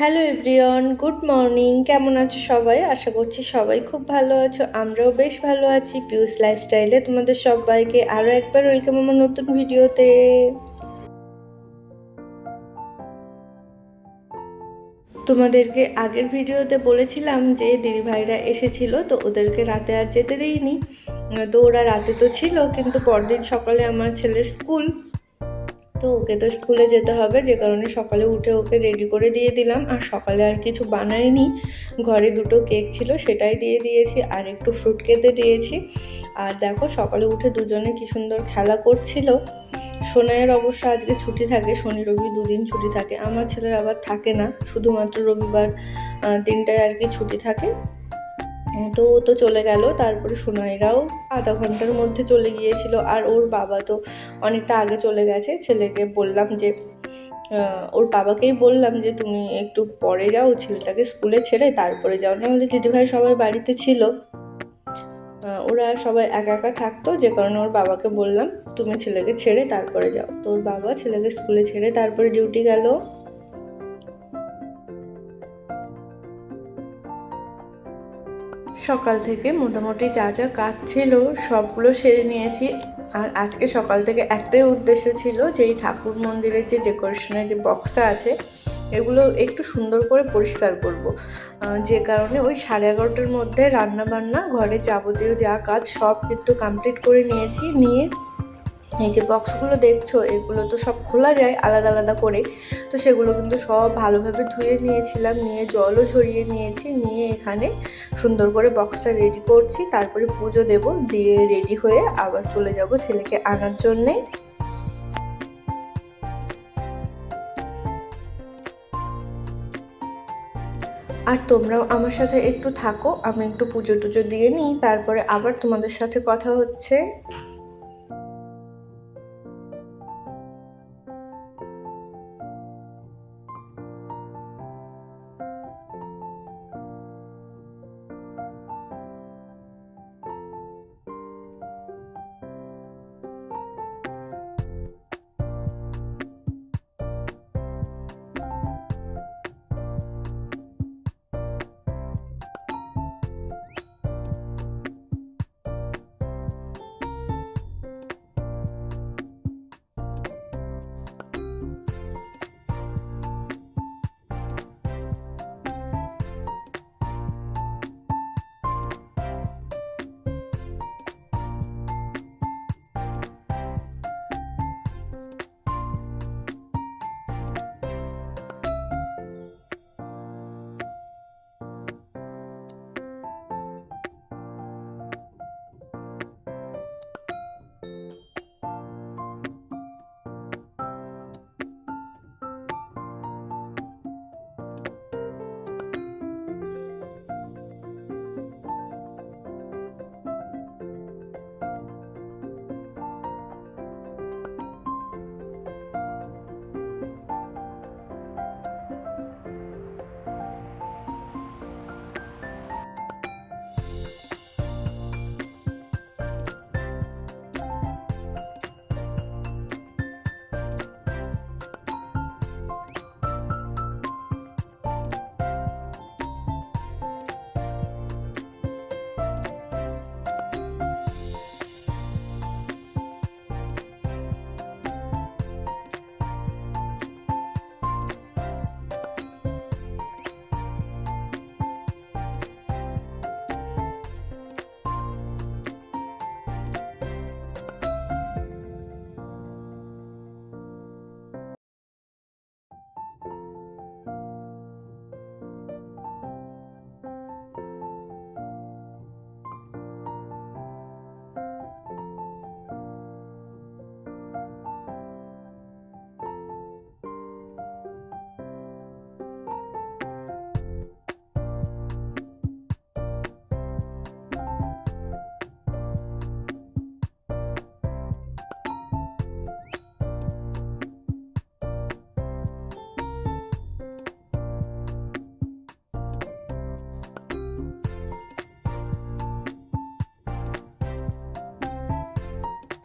Hello everyone good morning কেমন আছো সবাই? আশা করছি সবাই খুব ভালো আছো। আমরাও বেশ ভালো আছি। পিউস লাইফস্টাইলে তোমাদের সবাইকে আরও একবার ওয়েলকাম আমার নতুন ভিডিওতে। তোমাদেরকে আগের ভিডিওতে বলেছিলাম যে দিদিভাইরা এসেছিল, তো ওদেরকে রাতে আর যেতে দিইনি। তো ওরা রাতে তো ছিল, কিন্তু পরদিন সকালে আমার ছেলের স্কুল তো ওকে তো স্কুলে যেতে হবে, যে কারণে সকালে উঠে ওকে রেডি করে দিয়ে দিলাম। আর সকালে আর কিছু বানাইনি। ঘরে দুটো কেক ছিল, সেটাই দিয়ে দিয়েছি, আর একটু ফ্রুট কেটে দিয়েছি। আর দেখো, সকালে উঠে দুজনে কি সুন্দর খেলা করছিল। সোনাইয়ের অবশ্য আজকে ছুটি থাকে, শনি, রবি দুদিন ছুটি থাকে। আমার ছেলের আবার থাকে না, শুধুমাত্র রবিবার দিনটায় আর কি ছুটি থাকে। তো ও তো চলে গেল। তারপরে সোনাইরাও আধা ঘণ্টার মধ্যে চলে গিয়েছিল। আর ওর বাবা তো অনেকটা আগে চলে গেছে। ছেলেকে বললাম যে ওর বাবাকেই বললাম যে, তুমি একটু পরে যাও, ছেলেটাকে স্কুলে ছেড়ে তারপরে যাও। না হলে দিদিভাই সবাই বাড়িতে ছিল। ওরা সবাই একা একা থাকতো। যে কারণে ওর বাবাকে বললাম, তুমি ছেলেকে ছেড়ে তারপরে যাও। তো ওর বাবা ছেলেকে স্কুলে ছেড়ে তারপরে ডিউটি গেল। সকাল থেকে মোটামুটি যা যা কাজ ছিল সবগুলো সেরে নিয়েছি। আর আজকে সকাল থেকে একটাই উদ্দেশ্য ছিল যে এই ঠাকুর মন্দিরের যে ডেকোরেশনের যে বক্সটা আছে, এগুলো একটু সুন্দর করে পরিষ্কার করব। যে কারণে ওই সাড়ে এগারোটার মধ্যে রান্নাবান্না ঘরে যাবতীয় যা কাজ সব কিন্তু কমপ্লিট করে নিয়েছি। নিয়ে এই যে বক্সগুলো দেখছ, এগুলো তো সব খোলা যায় আলাদা আলাদা করে। তো সেগুলো কিন্তু সব ভালোভাবে ধুয়ে নিয়েছিলাম, নিয়ে জলও ঝরিয়ে নিয়েছি, নিয়ে এখানে সুন্দর করে বক্সটা রেডি করছি। তারপরে পুজো দেব, দিয়ে রেডি হয়ে আবার চলে যাব ছেলেকে আনার জন্যে। আর তোমরাও আমার সাথে একটু থাকো, আমি একটু পুজো টুজো দিয়ে নিই, তারপরে আবার তোমাদের সাথে কথা হচ্ছে।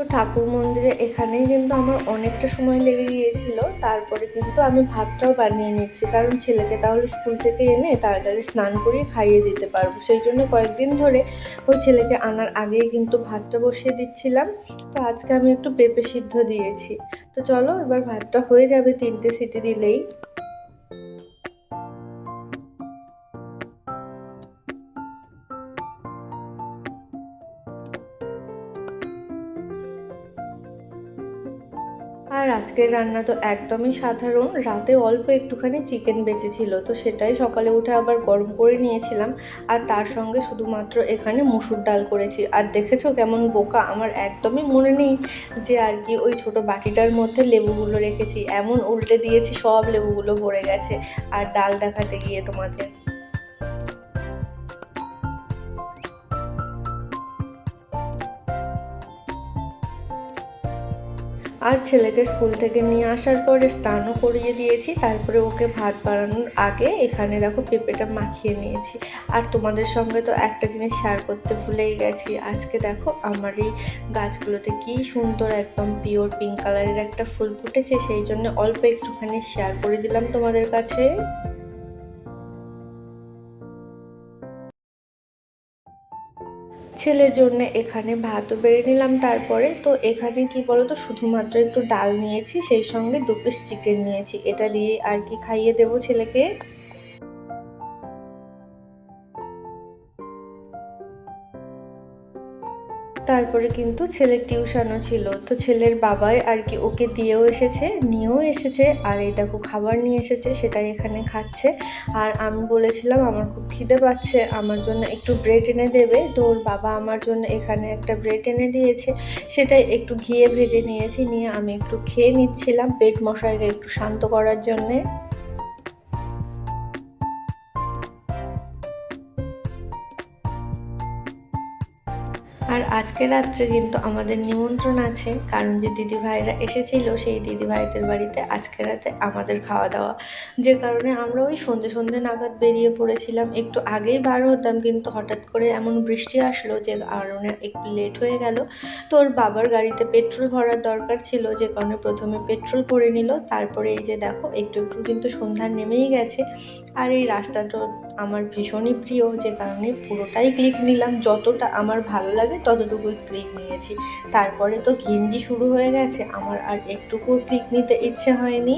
তো ঠাকুর মন্দিরে এখানেই কিন্তু আমার অনেকটা সময় লেগে গিয়েছিল। তারপরে কিন্তু আমি ভাতটাও বানিয়ে নিচ্ছি। কারণ ছেলেকে তাহলে স্কুল থেকে এনে তাড়াতাড়ি স্নান করিয়ে খাইয়ে দিতে পারব। সেই জন্য কয়েকদিন ধরে ওই ছেলেকে আনার আগেই কিন্তু ভাতটা বসিয়ে দিচ্ছিলাম। তো আজকে আমি একটু পেঁপে সিদ্ধ দিয়েছি। তো চলো এবার ভাতটা হয়ে যাবে তিনটে সিটি দিলেই। আর আজকের রান্না তো একদমই সাধারণ। রাতে অল্প একটুখানি চিকেন বেঁচেছিল, তো সেটাই সকালে উঠে আবার গরম করে নিয়েছিলাম। আর তার সঙ্গে শুধুমাত্র এখানে মুসুর ডাল করেছি। আর দেখেছ কেমন বোকা? আমার একদমই মনে নেই যে আর কি ওই ছোট বাটিটার মধ্যে লেবুগুলো রেখেছি। এমন উল্টে দিয়েছি, সব লেবুগুলো ভরে গেছে। আর ডাল দেখাতে গিয়ে তোমাদের। আর ছেলেকে স্কুল থেকে নিয়ে আসার পরে স্নানও করিয়ে দিয়েছি, তারপরে ওকে ভাত বাড়ানোর আগে এখানে দেখো পেঁপেটা মাখিয়ে নিয়েছি। আর তোমাদের সঙ্গে তো একটা জিনিস শেয়ার করতে ভুলেই গেছি, আজকে দেখো আমার এই গাছগুলোতে কি সুন্দর একদম পিওর পিঙ্ক কালারের একটা ফুল ফুটেছে, সেই জন্য অল্প একটুখানি শেয়ার করে দিলাম তোমাদের কাছে। ছেলের জন্য এখানে ভাতও বেড়ে নিলাম তারপরে। তো এখানে কি বলতো? শুধুমাত্র একটু ডাল নিয়েছি, সেই সঙ্গে দু পিস চিকেন নিয়েছি। এটা দিয়ে আর কি খাইয়ে দেবো ছেলেকে? তারপরে কিন্তু ছেলের টিউশনও ছিল। তো ছেলের বাবাই আর কি ওকে দিয়েও এসেছে, নিয়েও এসেছে আর এই দেখো খাবার নিয়ে এসেছে, সেটাই এখানে খাচ্ছে। আর আমি বলেছিলাম, আমার খুব খিদে পাচ্ছে, আমার জন্য একটু ব্রেড এনে দেবে। তো ওর বাবা আমার জন্য এখানে একটা ব্রেড এনে দিয়েছে। সেটাই একটু ঘিয়ে ভেজে নিয়েছি, নিয়ে আমি একটু খেয়ে নিচ্ছিলাম পেট মশাইকে একটু শান্ত করার জন্যে। আর আজকে রাত্রে কিন্তু আমাদের নিমন্ত্রণ আছে, কারণ যে দিদি ভাইরা এসেছিল, সেই দিদি ভাইদের বাড়িতে আজকে রাতে আমাদের খাওয়া দাওয়া। যে কারণে আমরা ওই সন্ধে সন্ধে নাগাদ বেরিয়ে পড়েছিলাম। একটু আগেই বার হতাম, কিন্তু হঠাৎ করে এমন বৃষ্টি আসলো যে কারণে একটু লেট হয়ে গেল। তো ওর বাবার গাড়িতে পেট্রোল ভরার দরকার ছিল, যে কারণে প্রথমে পেট্রোল ভরে নিল। তারপরে এই যে দেখো, একটু একটু কিন্তু সন্ধ্যা নেমেই গেছে। আর এই রাস্তাটা আমার ভীষণই প্রিয় যে কারণে পুরোটাই ক্লিক নিলাম। যতটা আমার ভালো লাগে ততটুকুই ক্লিক নিয়েছি। তারপরে তো ঘিঞ্জি শুরু হয়ে গেছে। আমার আর একটুকু ক্লিক নিতে ইচ্ছে হয়নি।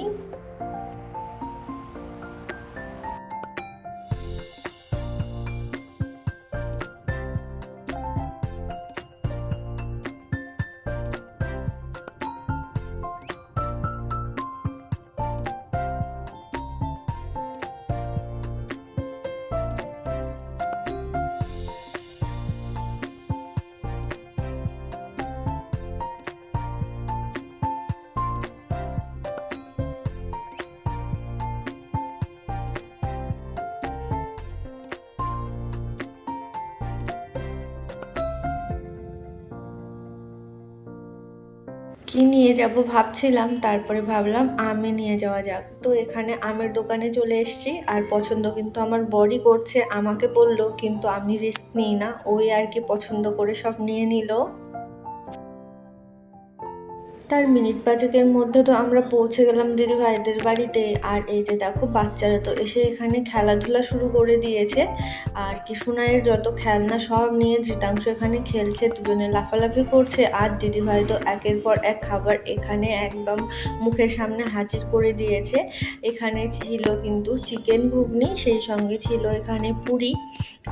কি নিয়ে যাব ভাবছিলাম, তারপরে ভাবলাম আমে নিয়ে যাওয়া যাক। তো এখানে আমের দোকানে চলে এসছি, আর পছন্দ কিন্তু আমার বডি করছে। আমাকে বলল, কিন্তু আমি রিস্ক নিই না। ওই আর কি পছন্দ করে সব নিয়ে নিল। তার মিনিট পাঁচেকের মধ্যে তো আমরা পৌঁছে গেলাম দিদি ভাইদের বাড়িতে। আর এই যে দেখো বাচ্চারা তো এসে এখানে খেলাধুলা শুরু করে দিয়েছে। আর কিশুনাইয়ের যত খেলনা সব নিয়ে ধৃতাংশ এখানে খেলছে, দুজনে লাফালাফি করছে। আর দিদি ভাই তো একের পর এক খাবার এখানে একদম মুখের সামনে হাজির করে দিয়েছে। এখানে ছিল কিন্তু চিকেন ঘুগনি, সেই সঙ্গে ছিল এখানে পুরি।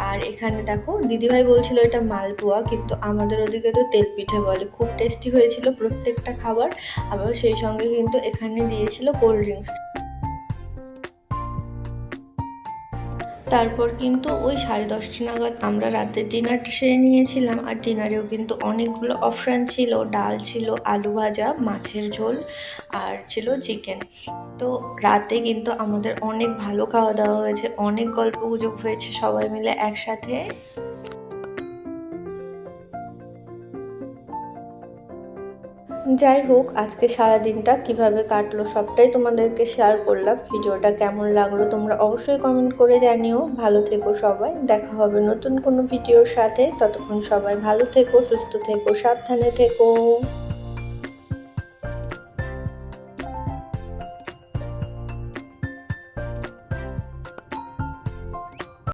আর এখানে দেখো দিদিভাই বলছিল এটা মালপোয়া, কিন্তু আমাদের ওদিকে তো তেল পিঠে বলে। খুব টেস্টি হয়েছিল প্রত্যেকটা খাবার, আবার সেই সঙ্গে কিন্তু এখানে দিয়েছিল কোল্ড ড্রিঙ্কস তারপর কিন্তু ওই সাড়ে দশটা নাগাদ আমরা রাতের ডিনারটা সেরে নিয়েছিলাম, আর ডিনারেও কিন্তু অনেকগুলো অপশান ছিল। ডাল ছিল, আলু ভাজা, মাছের ঝোল, আর ছিল চিকেন তো রাতে কিন্তু আমাদের অনেক ভালো খাওয়া দাওয়া হয়েছে, অনেক গল্প গুজব হয়েছে সবাই মিলে একসাথে। যাই হোক, আজকে সারা দিনটা কীভাবে কাটলো সবটাই তোমাদেরকে শেয়ার করলাম। ভিডিওটা কেমন লাগল তোমরা অবশ্যই কমেন্ট করে জানিও। ভালো থেকো সবাই, দেখা হবে নতুন কোনো ভিডিওর সাথে। ততক্ষণ সবাই ভালো থেকো, সুস্থ থেকো, সাবধানে থেকো।